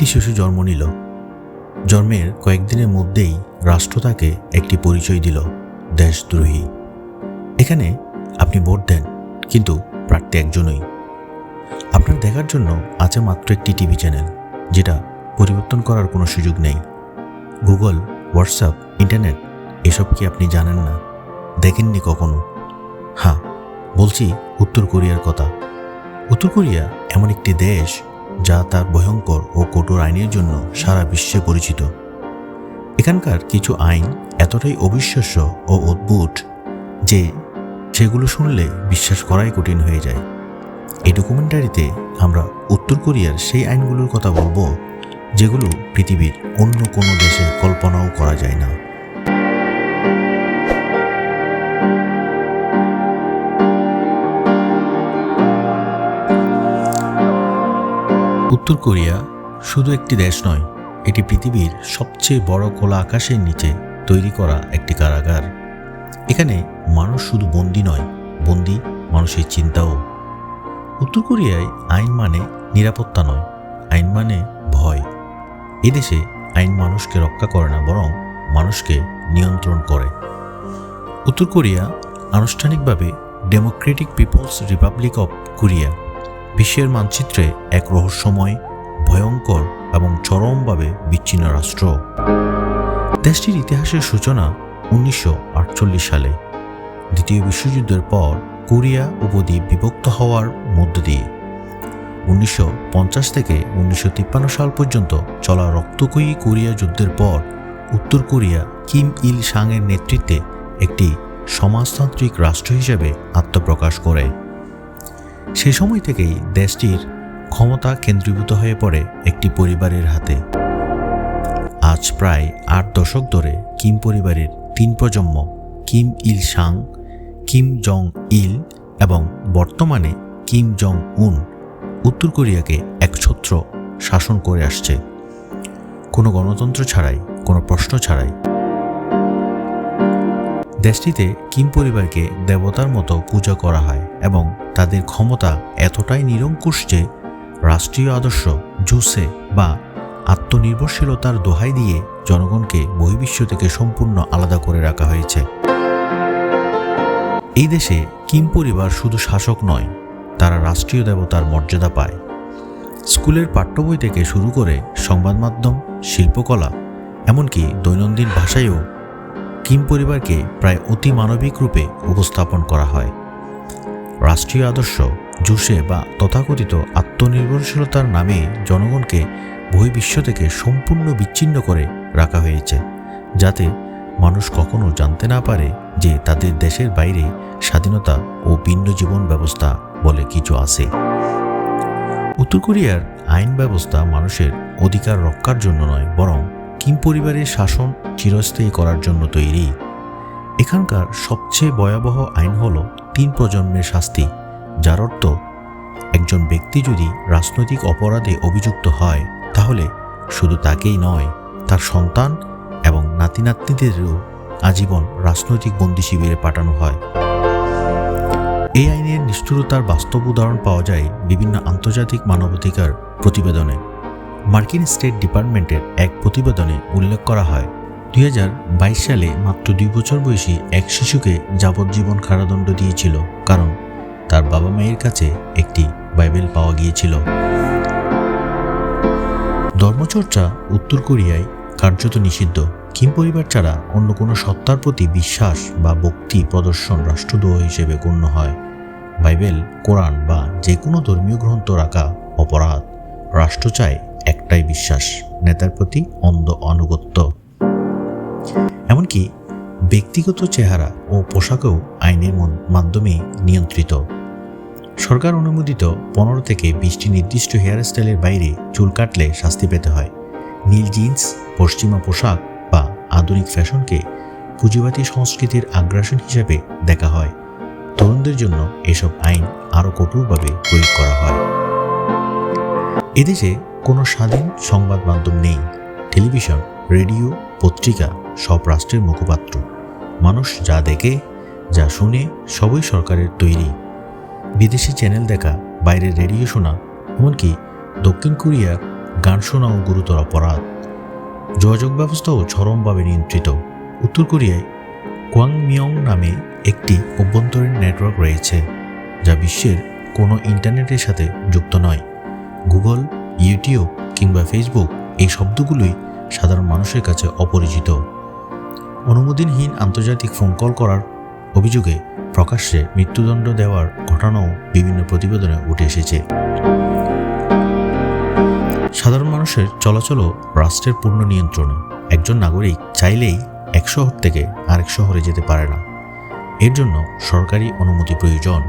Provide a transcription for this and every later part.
একটি শিশু জন্ম নিল। জন্মের কয়েকদিনের মধ্যেই রাষ্ট্র তাকে একটি পরিচয় দিল, দেশদ্রোহী। এখানে আপনি ভোট দেন, কিন্তু প্রার্থী একজনই। আপনার দেখার জন্য আছে মাত্র একটি টিভি চ্যানেল, যেটা পরিবর্তন করার কোনো সুযোগ নেই। গুগল, হোয়াটসঅ্যাপ, ইন্টারনেট, এসব কি আপনি জানেন না? দেখেননি কখনো? হ্যাঁ বলছি উত্তর কোরিয়ার কথা। উত্তর কোরিয়া এমন একটি দেশ যা তার ভয়ঙ্কর ও কঠোর আইনের জন্য সারা বিশ্বে পরিচিত। এখানকার কিছু আইন এতটাই অবিশ্বাস্য ও অদ্ভুত যে সেগুলো শুনলে বিশ্বাস করাই কঠিন হয়ে যায়। এই ডকুমেন্টারিতে আমরা উত্তর কোরিয়ার সেই আইনগুলোর কথা বলব যেগুলো পৃথিবীর অন্য কোনো দেশে কল্পনাও করা যায় না। উত্তর কোরিয়া শুধু একটি দেশ নয়, এটি পৃথিবীর সবচেয়ে বড় খোলা আকাশের নিচে তৈরি করা একটি কারাগার। এখানে মানুষ শুধু বন্দি নয়, বন্দি মানুষের চিন্তাও। উত্তর কোরিয়ায় আইন মানে নিরাপত্তা নয়, আইন মানে ভয়। এদেশে আইন মানুষকে রক্ষা করে না, বরং মানুষকে নিয়ন্ত্রণ করে। উত্তর কোরিয়া আনুষ্ঠানিকভাবে democratic people's republic of Korea বিশ্বের মানচিত্রে এক রহস্যময়, ভয়ঙ্কর এবং চরমভাবে বিচ্ছিন্ন রাষ্ট্র। দেশটির ইতিহাসের সূচনা উনিশশো আটচল্লিশ সালে। দ্বিতীয় বিশ্বযুদ্ধের পর কোরিয়া উপদ্বীপ বিভক্ত হওয়ার মধ্য দিয়ে। উনিশশো পঞ্চাশ থেকে উনিশশো তিপ্পান্ন সাল পর্যন্ত চলা রক্তকয়ী কোরিয়া যুদ্ধের পর উত্তর কোরিয়া কিম ইল সাংয়ের নেতৃত্বে একটি সমাজতান্ত্রিক রাষ্ট্র হিসেবে আত্মপ্রকাশ করে। সে সময় থেকেই দেশটির ক্ষমতা কেন্দ্রীভূত হয়ে পড়ে একটি পরিবারের হাতে। আজ প্রায় আট দশক ধরে কিম পরিবারের তিন প্রজন্ম, কিম ইল সাং কিম জং ইল এবং বর্তমানে কিম জং উন উত্তর কোরিয়াকে একছত্র শাসন করে আসছে। কোনো গণতন্ত্র ছাড়াই, কোনো প্রশ্ন ছাড়াই দেশটিতে কিম পরিবারকে দেবতার মতো পূজা করা হয় এবং তাদের ক্ষমতা এতটাই নিরঙ্কুশ যে রাষ্ট্রীয় আদর্শ জুসে বা আত্মনির্ভরশীলতার দোহাই দিয়ে জনগণকে বহির্বিশ্ব থেকে সম্পূর্ণ আলাদা করে রাখা হয়েছে। এই দেশে কিম পরিবার শুধু শাসক নয়, তারা রাষ্ট্রীয় দেবতার মর্যাদা পায়। স্কুলের পাঠ্যবই থেকে শুরু করে সংবাদ মাধ্যম, শিল্পকলা, এমনকি দৈনন্দিন ভাষায়ও কিম পরিবারকে প্রায় অতি মানবিক রূপে উপস্থাপন করা হয়। রাষ্ট্রীয় আদর্শ জুসে বা তথাকথিত আত্মনির্ভরশীলতার নামে জনগণকে বহির্বিশ্ব থেকে সম্পূর্ণ বিচ্ছিন্ন করে রাখা হয়েছে, যাতে মানুষ কখনো জানতে না পারে যে তাদের দেশের বাইরে স্বাধীনতা ও ভিন্ন জীবন ব্যবস্থা বলে কিছু আছে। উত্তর কোরিয়ার আইন ব্যবস্থা মানুষের অধিকার রক্ষার জন্য নয়, বরং কিম পরিবারের শাসন চিরস্থায়ী করার জন্য তৈরি। এখানকার সবচেয়ে ভয়াবহ আইন হল তিন প্রজন্মের শাস্তি, যার অর্থ একজন ব্যক্তি যদি রাজনৈতিক অপরাধে অভিযুক্ত হয়, তাহলে শুধু তাকেই নয়, তার সন্তান এবং নাতি নাতনিদেরও আজীবন রাজনৈতিক বন্দি শিবিরে পাঠানো হয়। এই আইনের নিষ্ঠুরতার বাস্তব উদাহরণ পাওয়া যায় বিভিন্ন আন্তর্জাতিক মানবাধিকার প্রতিবেদনে। মার্কিন স্টেট ডিপার্টমেন্টের এক প্রতিবেদনে উল্লেখ করা হয়, দুই হাজার বাইশ সালে মাত্র দুই বছর বয়সী এক শিশুকে যাবজ্জীবন কারাদণ্ড দিয়েছিল কারণ তার বাবা মায়ের কাছে একটি বাইবেল পাওয়া গিয়েছিল। ধর্মচর্চা উত্তর কোরিয়ায় কার্যত নিষিদ্ধ। কিম পরিবার ছাড়া অন্য কোনো সত্তার প্রতি বিশ্বাস বা ভক্তি, প্রদর্শন রাষ্ট্রদ্রোহ হিসেবে গণ্য হয়। বাইবেল, কোরআন বা যে কোনো ধর্মীয় গ্রন্থ রাখা অপরাধ। রাষ্ট্র চায় একটাই বিশ্বাস নেতার প্রতি অন্ধ আনুগত্য। এমনকি ব্যক্তিগত চেহারা ও পোশাকেও আইনের মাধ্যমে নিয়ন্ত্রিত। সরকার অনুমোদিত পনেরো থেকে বিশটি নির্দিষ্ট হেয়ার স্টাইলের বাইরে চুল কাটলে শাস্তি পেতে হয়। নীল জিন্স, পশ্চিমা পোশাক বা আধুনিক ফ্যাশনকে পুঁজিবাদী সংস্কৃতির আগ্রাসন হিসাবে দেখা হয়। তরুণদের জন্য এসব আইন আরও কঠোরভাবে প্রয়োগ করা হয়। এদেশে কোনো স্বাধীন সংবাদ মাধ্যম নেই। টেলিভিশন, রেডিও, পত্রিকা, সব রাষ্ট্রের মুখপাত্র। মানুষ যা দেখে, যা শুনে, সবই সরকারের তৈরি। বিদেশি চ্যানেল দেখা, বাইরের রেডিও শোনা, এমনকি দক্ষিণ কোরিয়ার গান শোনাও গুরুতর অপরাধ। যোগাযোগ ব্যবস্থাও চরমভাবে নিয়ন্ত্রিত। উত্তর কোরিয়ায় কোয়াংমিয়ং নামে একটি অভ্যন্তরীণ নেটওয়ার্ক রয়েছে, যা বিশ্বের কোনো ইন্টারনেটের সাথে যুক্ত নয়। গুগল ইউটিউব কিংবা ফেসবুক এই শব্দগুলোই সাধারণ মানুষের কাছে অপরিচিত। অনুমোদনহীন আন্তর্জাতিক ফোন কল করার অভিযোগে প্রকাশ্যে মৃত্যুদণ্ড দেওয়ার ঘটনাও বিভিন্ন প্রতিবেদনে উঠে এসেছে। সাধারণ মানুষের চলাচলও রাষ্ট্রের পূর্ণ নিয়ন্ত্রণে একজন নাগরিক চাইলেই এক শহর থেকে আরেক শহরে যেতে পারে না। এর জন্য সরকারি অনুমতি প্রয়োজন।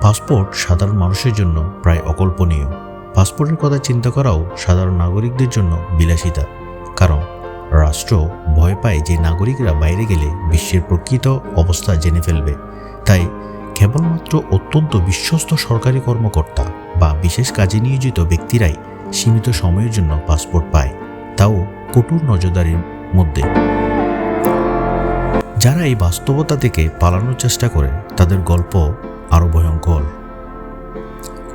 পাসপোর্ট সাধারণ মানুষের জন্য প্রায় অকল্পনীয়। পাসপোর্টের কথা চিন্তা করাও সাধারণ নাগরিকদের জন্য বিলাসিতা। কারণ রাষ্ট্র ভয় পায় যে নাগরিকরা বাইরে গেলে বিশ্বের প্রকৃত অবস্থা জেনে ফেলবে। তাই কেবলমাত্র অত্যন্ত বিশ্বস্ত সরকারি কর্মকর্তা বা বিশেষ কাজে নিয়োজিত ব্যক্তিরাই সীমিত সময়ের জন্য পাসপোর্ট পায়। তাও কঠোর নজরদারির মধ্যে। যারা এই বাস্তবতা থেকে পালানোর চেষ্টা করে, তাদের গল্প আরও ভয়ঙ্কর।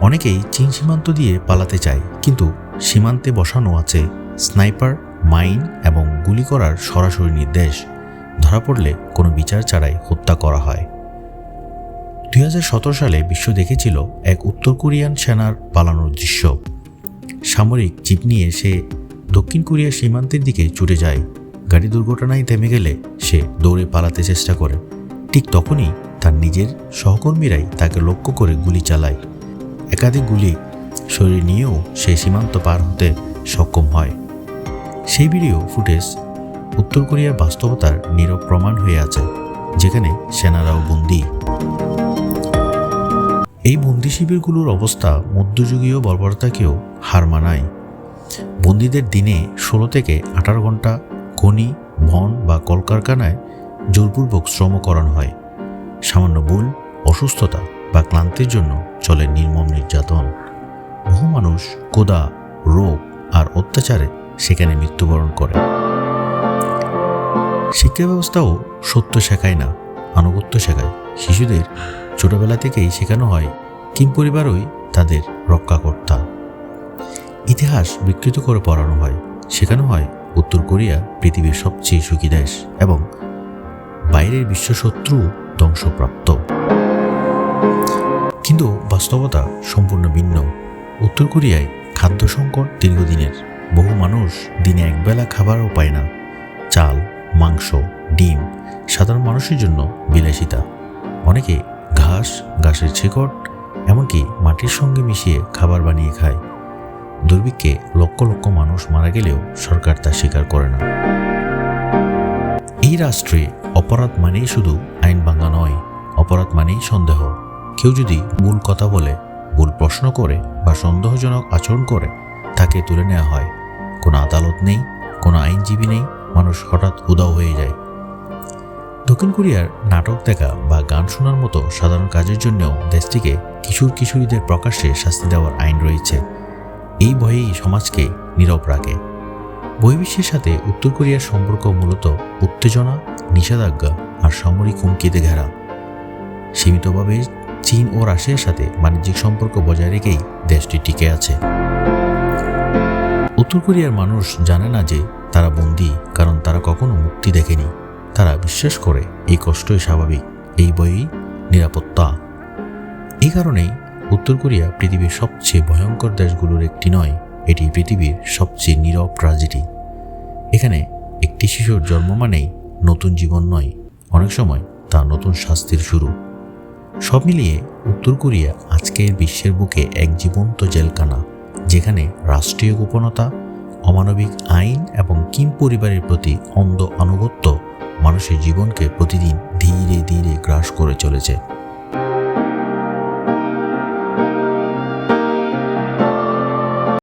অনেকেই চীন সীমান্ত দিয়ে পালাতে চায়, কিন্তু সীমান্তে বসানো আছে স্নাইপার, মাইন এবং গুলি করার সরাসরি নির্দেশ। ধরা পড়লে কোনো বিচার ছাড়াই হত্যা করা হয়। দুই হাজার সতেরো সালে বিশ্ব দেখেছিল এক উত্তর কোরিয়ান সেনার পালানোর দৃশ্য। সামরিক জিপ নিয়ে সে দক্ষিণ কোরিয়ার সীমান্তের দিকে ছুটে যায়। গাড়ি দুর্ঘটনায় থেমে গেলে সে দৌড়ে পালাতে চেষ্টা করে। ঠিক তখনই তার নিজের সহকর্মীরাই তাকে লক্ষ্য করে গুলি চালায়। একাধিক গুলি শরীর নিয়েও সে সীমান্ত পার হতে সক্ষম হয়। সেই ভিডিও ফুটেজ উত্তর কোরিয়ার বাস্তবতার নীরব প্রমাণ হয়ে আছে, যেখানে সেনারাও বন্দী। এই বন্দি শিবিরগুলোর অবস্থা মধ্যযুগীয় বর্বরতাকেও হার মানায়। বন্দীদের দিনে ষোলো থেকে আঠারো ঘণ্টা খনি, বন বা কলকারখানায় জোরপূর্বক শ্রম করানো হয়। সামান্য ভুল, অসুস্থতা বা ক্লান্তির জন্য চলে নির্মম নির্যাতন। বহু মানুষ কোদা রোগ আর অত্যাচারে সেখানে মৃত্যুবরণ করে। শিক্ষা ব্যবস্থাও সত্য শেখায় না, আনুগত্য শেখায়। শিশুদের ছোটবেলা থেকেই শেখানো হয়, কিম পরিবারই তাদের রক্ষাকর্তা। ইতিহাস বিকৃত করে পড়ানো হয়। শেখানো হয়, উত্তর কোরিয়া পৃথিবীর সবচেয়ে সুখী দেশ এবং বাইরের বিশ্বশত্রু ধ্বংসপ্রাপ্ত। কিন্তু বাস্তবতা সম্পূর্ণ ভিন্ন। উত্তর কোরিয়ায় খাদ্য সংকট দীর্ঘদিনের। বহু মানুষ দিনে একবেলা খাবারও পায় না। চাল, মাংস, ডিম সাধারণ মানুষের জন্য বিলাসিতা। অনেকে ঘাস, ঘাসের ছেকট এমনকি মাটির সঙ্গে মিশিয়ে খাবার বানিয়ে খায়। দুর্ভিক্ষে লক্ষ লক্ষ মানুষ মারা গেলেও সরকার তা স্বীকার করে না। এই রাষ্ট্রে অপরাধ মানেই শুধু আইন ভাঙ্গা নয়, অপরাধ মানেই সন্দেহ। কেউ যদি ভুল কথা বলে, ভুল প্রশ্ন করে বা সন্দেহজনক আচরণ করে, তাকে তুলে নেওয়া হয়। কোনো আদালত নেই, কোনো আইনজীবী নেই, মানুষ হঠাৎ উদাও হয়ে যায়। দক্ষিণ কোরিয়ার নাটক দেখা বা গান শোনার মতো সাধারণ কাজের জন্যও দেশটিকে কিশোর কিশোরীদের প্রকাশ্যে শাস্তি দেওয়ার আইন রয়েছে। এই ভয়েই সমাজকে নীরব রাখে। বহির্বিশ্বের সাথে উত্তর কোরিয়ার সম্পর্ক মূলত উত্তেজনা, নিষেধাজ্ঞা আর সামরিক হুমকিতে ঘেরা। সীমিতভাবে চীন ও রাশিয়ার সাথে বাণিজ্যিক সম্পর্ক বজায় রেখেই দেশটি টিকে আছে। উত্তর কোরিয়ার মানুষ জানে না যে তারা বন্দী, কারণ তারা কখনো মুক্তি দেখেনি। তারা বিশ্বাস করে এই কষ্টই স্বাভাবিক, এই বইই নিরাপত্তা। এই কারণেই উত্তর কোরিয়া পৃথিবীর সবচেয়ে ভয়ঙ্কর দেশগুলোর একটি নয়, এটি পৃথিবীর সবচেয়ে নীরব ট্রাজেডি এখানে একটি শিশুর জন্ম মানেই নতুন জীবন নয়, অনেক সময় তা নতুন শাস্তির শুরু। সব মিলিয়ে উত্তর কোরিয়া আজকের বিশ্বের বুকে এক জীবন্ত জেলখানা, যেখানে রাষ্ট্রীয় গোপনতা, অমানবিক আইন এবং কিম পরিবারের প্রতি অন্ধ আনুগত্য মানুষের জীবনকে প্রতিদিন ধীরে ধীরে গ্রাস করে চলেছে।